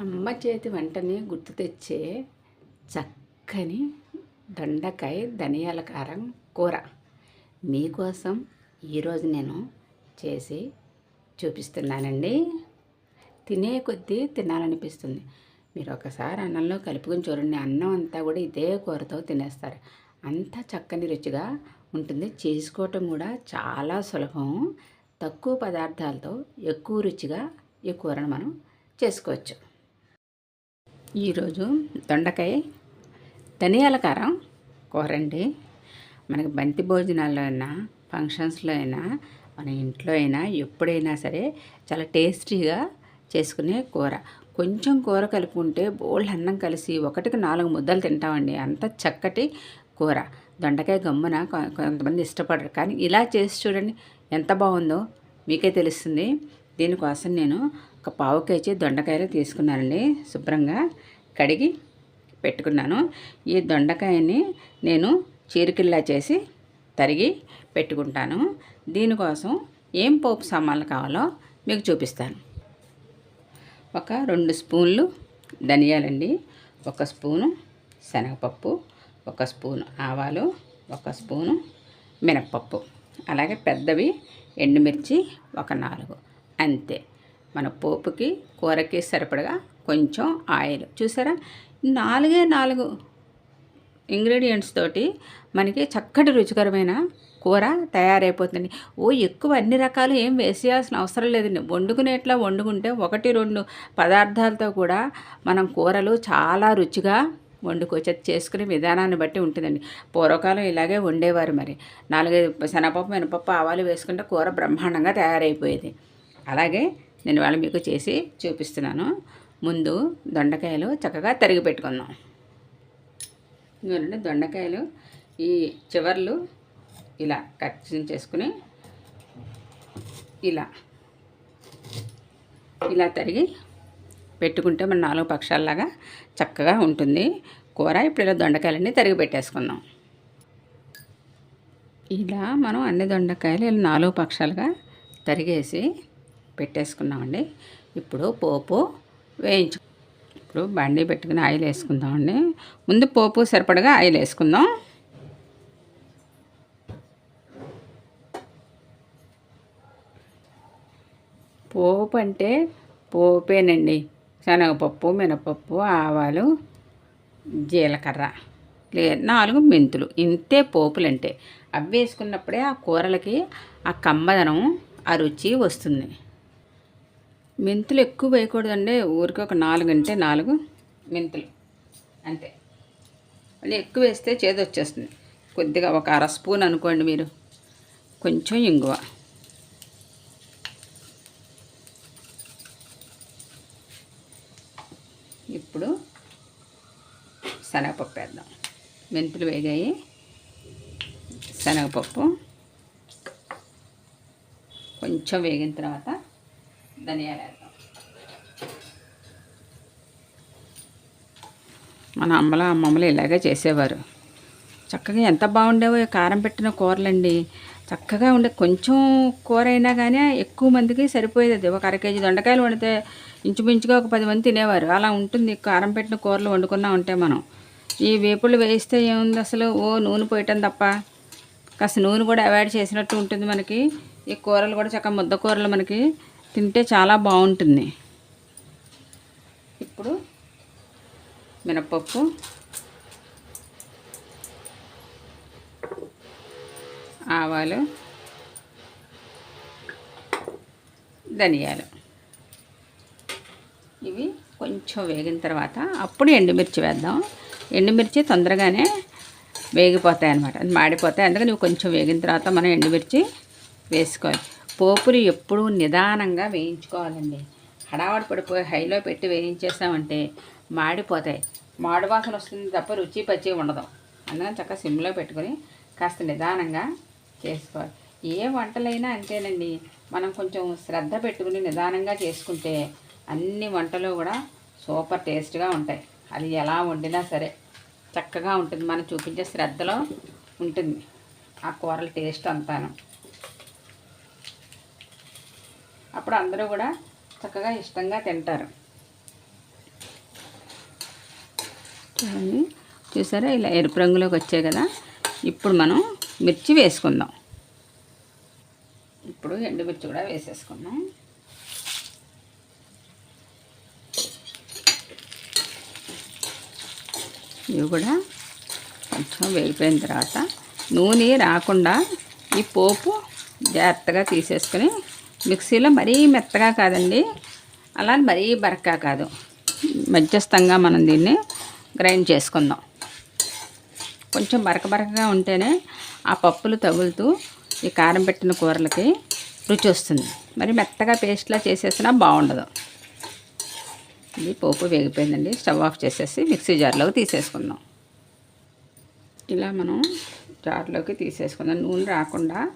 అమ్మ చేతి వంటని గుర్తు తెచ్చే చక్కని దొండకాయ ధనియాల కారం కూర. మీకోసం ఈరోజు నేను చేసి చూపిస్తున్నానండి. తినే కొద్దీ తినాలనిపిస్తుంది. మీరు ఒకసారి అన్నంలో కలుపుకొని చూడండి. అన్నం అంతా కూడా ఇదే కూరతో తినేస్తారు. అంత చక్కని రుచిగా ఉంటుంది. చేసుకోవటం కూడా చాలా సులభం. తక్కువ పదార్థాలతో ఎక్కువ రుచిగా ఈ కూరను మనం చేసుకోవచ్చు. ఈరోజు దొండకాయ ధనియాల కారం కూర అండి మనకి బంతి భోజనాల్లో అయినా ఫంక్షన్స్లో అయినా మన ఇంట్లో అయినా ఎప్పుడైనా సరే చాలా టేస్టీగా చేసుకునే కూర. కొంచెం కూర కలుపుకుంటే బోల్డ్ అన్నం కలిసి ఒకటికి నాలుగు ముద్దలు తింటామండి. అంత చక్కటి కూర. దొండకాయ గమ్మున కొంతమంది ఇష్టపడరు. కానీ ఇలా చేసి చూడండి ఎంత బాగుందో మీకే తెలుస్తుంది. దీనికోసం నేను ఒక పావు కేజీ దొండకాయలు తీసుకున్నానండి శుభ్రంగా. కడిగి పెట్టుకున్నాను. ఈ దొండకాయని నేను చీరికిల్లా చేసి తరిగి పెట్టుకుంటాను. దీనికోసం ఏం పోపు సామాన్లు కావాలో మీకు చూపిస్తాను. ఒక రెండు స్పూన్లు ధనియాలండి. ఒక స్పూను శనగపప్పు. ఒక స్పూను ఆవాలు. ఒక స్పూను మినప్పప్పు. అలాగే పెద్దవి ఎండుమిర్చి ఒక నాలుగు. అంతే. మన పోపుకి కూరకి సరిపడగా కొంచెం ఆయిల్. చూసారా? నాలుగే నాలుగు ఇంగ్రీడియంట్స్ తోటి మనకి చక్కటి రుచికరమైన కూర తయారైపోతుంది ఓ ఎక్కువ అన్ని రకాలు ఏం వేసేయాల్సిన అవసరం లేదండి. వండుకునేట్లా వండుకుంటే ఒకటి రెండు పదార్థాలతో కూడా మనం కూరలు చాలా రుచిగా వండుకోవచ్చు. చేసుకునే విధానాన్ని బట్టి ఉంటుందండి. పూర్వకాలం ఇలాగే వండేవారు మరి. నాలుగైదు శనగపప్పు మినపప్పు ఆవాలు వేసుకుంటే కూర బ్రహ్మాండంగా తయారైపోయేది. అలాగే నేను వాళ్ళ మీకు చేసి చూపిస్తున్నాను. ముందు దొండకాయలు చక్కగా తరిగి పెట్టుకుందాం. ఎందుకంటే దొండకాయలు ఈ చివర్లు ఇలా కట్ చేసుకుని ఇలా ఇలా తరిగి పెట్టుకుంటే మన నాలుగు పక్షాలలాగా చక్కగా ఉంటుంది. కూర ఇప్పుడు ఇలా దొండకాయలన్నీ తరిగి పెట్టేసుకుందాం. ఇలా మనం అన్ని దొండకాయలు ఇలా నాలుగు పక్షాలుగా తరిగేసి పెట్టేసుకున్నామండి. ఇప్పుడు పోపు వేయించు. ఇప్పుడు బండి పెట్టుకుని ఆయిల్ వేసుకుందామండి ముందు పోపు సరిపడగా ఆయిల్ వేసుకుందాం. పోపు అంటే పోపేనండి. శనగపప్పు మినపప్పు ఆవాలు జీలకర్ర లేదు నాలుగు మెంతులు. ఇంతే పోపులు అంటే అవి వేసుకున్నప్పుడే ఆ కూరలకి ఆ కమ్మదనం ఆ రుచి వస్తుంది. మెంతులు ఎక్కువ వేయకూడదండి. ఊరికి ఒక నాలుగు అంటే నాలుగు మెంతులు. అంతే. మళ్ళీ ఎక్కువ వేస్తే చేదు వచ్చేస్తుంది. కొద్దిగా ఒక అర స్పూన్ అనుకోండి మీరు. కొంచెం ఇంగువ. ఇప్పుడు శనగపప్పు వేద్దాం. మెంతులు వేగాయి. శనగపప్పు కొంచెం వేగిన తర్వాత ధనియాలు వేద్దాం మన అమ్మల అమ్మమ్మలు ఇలాగే చేసేవారు. చక్కగా ఎంత బాగుండేవో కారం పెట్టిన కూరలండి. చక్కగా ఉండే కొంచెం కూర అయినా కానీ ఎక్కువ మందికి సరిపోయేది అది. ఒక అర కేజీ దొండకాయలు వండితే ఇంచుమించుగా ఒక పది మంది తినేవారు. అలా ఉంటుంది. కారం పెట్టిన కూరలు వండుకున్నా ఉంటే మనం. ఈ వేపుళ్ళు వేస్తే ఏముంది అసలు? ఓ నూనె పోయటం తప్ప. కాస్త నూనె కూడా అవాయిడ్ చేసినట్టు ఉంటుంది మనకి. ఈ కూరలు కూడా చక్కగా ముద్ద కూరలు మనకి. తింటే చాలా బాగుంటుంది. ఇప్పుడు మినపప్పు ఆవాలు ధనియాలు. ఇవి కొంచెం వేగిన తర్వాత అప్పుడు ఎండుమిర్చి వేద్దాం. ఎండుమిర్చి తొందరగానే వేగిపోతాయి అన్నమాట అది మాడిపోతాయి. అందుకని ఇవి కొంచెం వేగిన తర్వాత మనం ఎండుమిర్చి వేసుకోవాలి. పోపులు ఎప్పుడూ నిదానంగా వేయించుకోవాలండి. హడావడి పడిపోయి హైలో పెట్టి వేయించేసామంటే మాడిపోతాయి. మాడి వాసన వస్తుంది తప్ప రుచి పచ్చి ఉండదు. అందుకని చక్కగా సిమ్లో పెట్టుకొని కాస్త నిదానంగా చేసుకోవాలి. ఏ వంటలైనా అంతేనండి. మనం కొంచెం శ్రద్ధ పెట్టుకుని నిదానంగా చేసుకుంటే అన్ని వంటలు కూడా సూపర్ టేస్ట్గా ఉంటాయి. అది ఎలా వండినా సరే చక్కగా ఉంటుంది. మనం చూపించే శ్రద్ధలో ఉంటుంది. ఆ కూరల టేస్ట్ అంతాను. అప్పుడు అందరూ కూడా చక్కగా ఇష్టంగా తింటారు. చూసారా? ఇలా ఎరుపు రంగులోకి వచ్చాయి కదా? ఇప్పుడు మనం మిర్చి వేసుకుందాం. ఇప్పుడు ఎండుమిర్చి కూడా వేసేసుకుందాం. ఇవి కూడా కొంచెం వేగిపోయిన తర్వాత నూనె రాకుండా ఈ పోపు జాగ్రత్తగా తీసేసుకొని మిక్సీలో మరీ మెత్తగా కాదండి. అలా మరీ బరకా కాదు. మధ్యస్థంగా మనం దీన్ని గ్రైండ్ చేసుకుందాం. కొంచెం బరక బరకగా ఉంటేనే ఆ పప్పులు తగులుతూ ఈ కారం పెట్టిన కూరలకి రుచి వస్తుంది. మరి మెత్తగా పేస్ట్లా చేసేసినా బాగుండదు. ఇది పోపు వేగిపోయిందండి. స్టవ్ ఆఫ్ చేసేసి మిక్సీ జార్లోకి తీసేసుకుందాం. ఇలా మనం జార్లోకి తీసేసుకుందాం. నూనె రాకుండా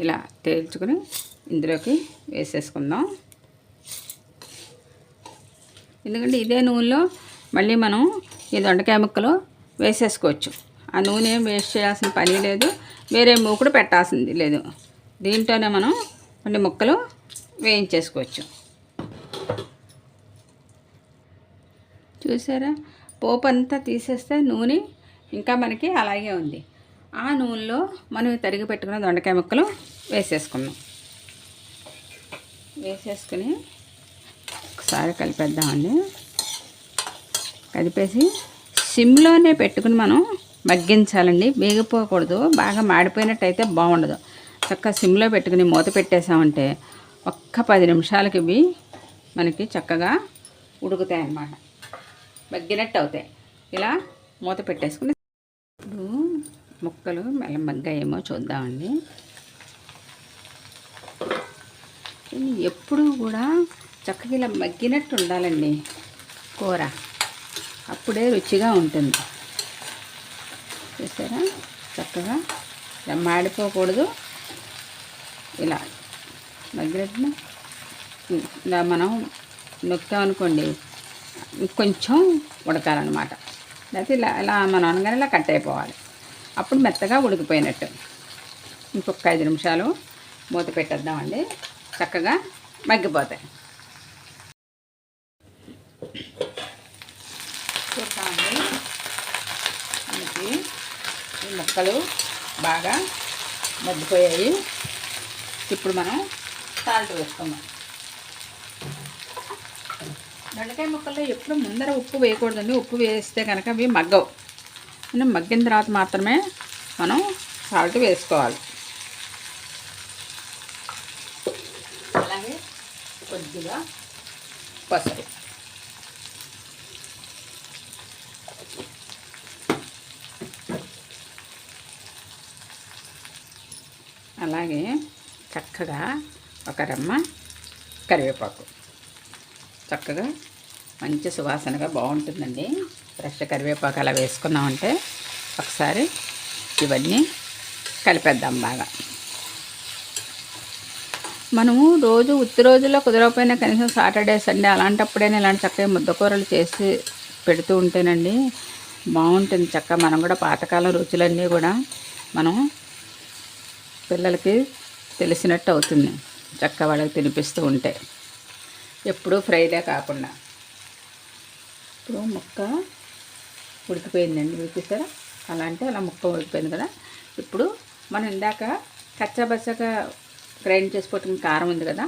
ఇలా తేల్చుకుని ఇందులోకి వేసేసుకుందాం. ఎందుకంటే ఇదే నూనెలో మళ్ళీ మనం ఈ దొండకాయ ముక్కలు వేసేసుకోవచ్చు. ఆ నూనె ఏం వేస్ట్ చేయాల్సిన పని లేదు. వేరే మూకుడు పెట్టాల్సింది లేదు. దీంట్లోనే మనం కొన్ని ముక్కలు వేయించేసుకోవచ్చు. చూసారా? పోపు అంతా తీసేస్తే నూనె ఇంకా మనకి అలాగే ఉంది. ఆ నూనెలో మనం తరిగి పెట్టుకున్న దొండకాయ ముక్కలు వేసేసుకుందాం. వేసేసుకుని ఒకసారి కలిపేద్దామండి. కలిపేసి సిమ్లోనే పెట్టుకుని మనం మగ్గించాలండి. వేగిపోకూడదు. బాగా మాడిపోయినట్టయితే బాగుండదు. చక్కగా సిమ్లో పెట్టుకుని మూత పెట్టేసామంటే ఒక్క పది నిమిషాలకి ఇవి మనకి చక్కగా ఉడుకుతాయి అన్నమాట మగ్గినట్టు అవుతాయి ఇలా మూత పెట్టేసుకుని ఇప్పుడు ముక్కలు మెల్ల మగ్గాయేమో చూద్దామండి కానీ ఎప్పుడూ కూడా చక్కగా ఇలా మగ్గినట్టు ఉండాలండి కూర. అప్పుడే రుచిగా ఉంటుంది. చూసారా? చక్కగా ఇలా మాడిపోకూడదు. ఇలా మగ్గినట్టు ఇలా మనం నొక్కామనుకోండి కొంచెం ఉడకాలన్నమాట. లేకపోతే ఇలా ఇలా మనం అనగానే ఇలా కట్ అయిపోవాలి. అప్పుడు మెత్తగా ఉడికిపోయినట్టు. ఇంకొక ఐదు నిమిషాలు మూత పెట్టేద్దామండి. చక్కగా మగ్గిపోతాయి. చూద్దామండి. మనకి ఈ ముక్కలు బాగా మగ్గిపోయాయి. ఇప్పుడు మనం సాల్ట్ వేసుకుందాం. దొండకాయ ముక్కల్లో ఎప్పుడు ముందర ఉప్పు వేయకూడదండి. ఉప్పు వేస్తే కనుక అవి మగ్గవు. మగ్గిన తర్వాత మాత్రమే మనం సాల్ట్ వేసుకోవాలి అలాగే కొద్దిగా పసుపు. అలాగే చక్కగా ఒక రమ్మ కరివేపాకు. చక్కగా మంచి సువాసనగా బాగుంటుందండి. ఫ్రెష్ కరివేపాకు అలా వేసుకున్నామంటే ఒకసారి ఇవన్నీ కలిపేద్దాం బాగా. మనము రోజు ఉత్తి రోజుల్లో కుదరకపోయినా కనీసం సాటర్డే సండే అలాంటప్పుడైనా ఇలాంటి చక్కగా ముద్దకూరలు చేసి పెడుతూ ఉంటేనండి బాగుంటుంది చక్కగా మనం కూడా పాతకాలం రుచులన్నీ కూడా మనం పిల్లలకి తెలిసినట్టు అవుతుంది. చక్క వాళ్ళకి తినిపిస్తూ ఉంటే. ఎప్పుడూ ఫ్రైడే కాకుండా. ఇప్పుడు ముక్క ఉడికిపోయిందండి. ఉడికిస్తారా అలా అంటే అలా ముక్క ఉడికిపోయింది కదా. ఇప్పుడు మనం ఇందాక కచ్చాబచ్చగా గ్రైండ్ చేసి పెట్టుకున్న కారం ఉంది కదా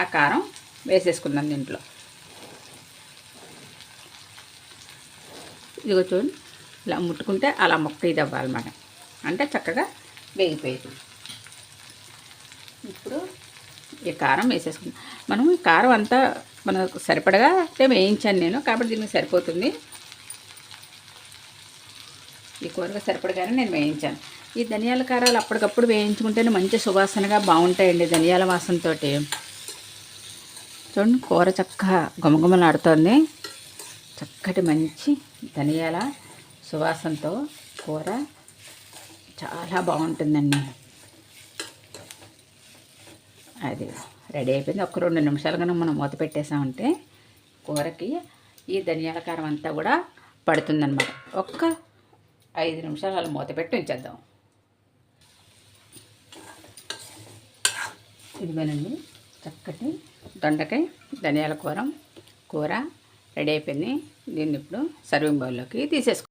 ఆ కారం వేసేసుకుందాం దీంట్లో. ఇదిగో చూడండి ఇలా ముట్టుకుంటే అలా మొక్క ఇది అవ్వాలన్నమాట అంటే చక్కగా వేగిపోయేది. ఇప్పుడు ఈ కారం వేసేసుకుందాం. మనం ఈ కారం అంతా మనకు సరిపడగా అంటే వేయించాను నేను కాబట్టి దీనికి సరిపోతుంది. కూరగా సరిపడగానే నేను వేయించాను. ఈ ధనియాల కారాలు అప్పటికప్పుడు వేయించుకుంటేనే మంచి సువాసనగా బాగుంటాయండి ధనియాల వాసనతో చూడండి కూర చక్కగా గుమగుమలాడుతోంది చక్కటి మంచి ధనియాల సువాసనతో కూర చాలా బాగుంటుందండి. అది రెడీ అయిపోయింది. ఒక రెండు నిమిషాలు కనుక మనం మూత పెట్టేసామంటే కూరకి ఈ ధనియాల కారం అంతా కూడా పడుతుందన్నమాట. ఒక్క ఐదు నిమిషాలు అలా మూత పెట్టి ఉంచేద్దాం. ఇదిగోనండి చక్కటి దొండకాయ ధనియాల కూర కూర రెడీ అయిపోయింది. దీన్ని ఇప్పుడు సర్వింగ్ బౌల్లోకి తీసేసుకుందాం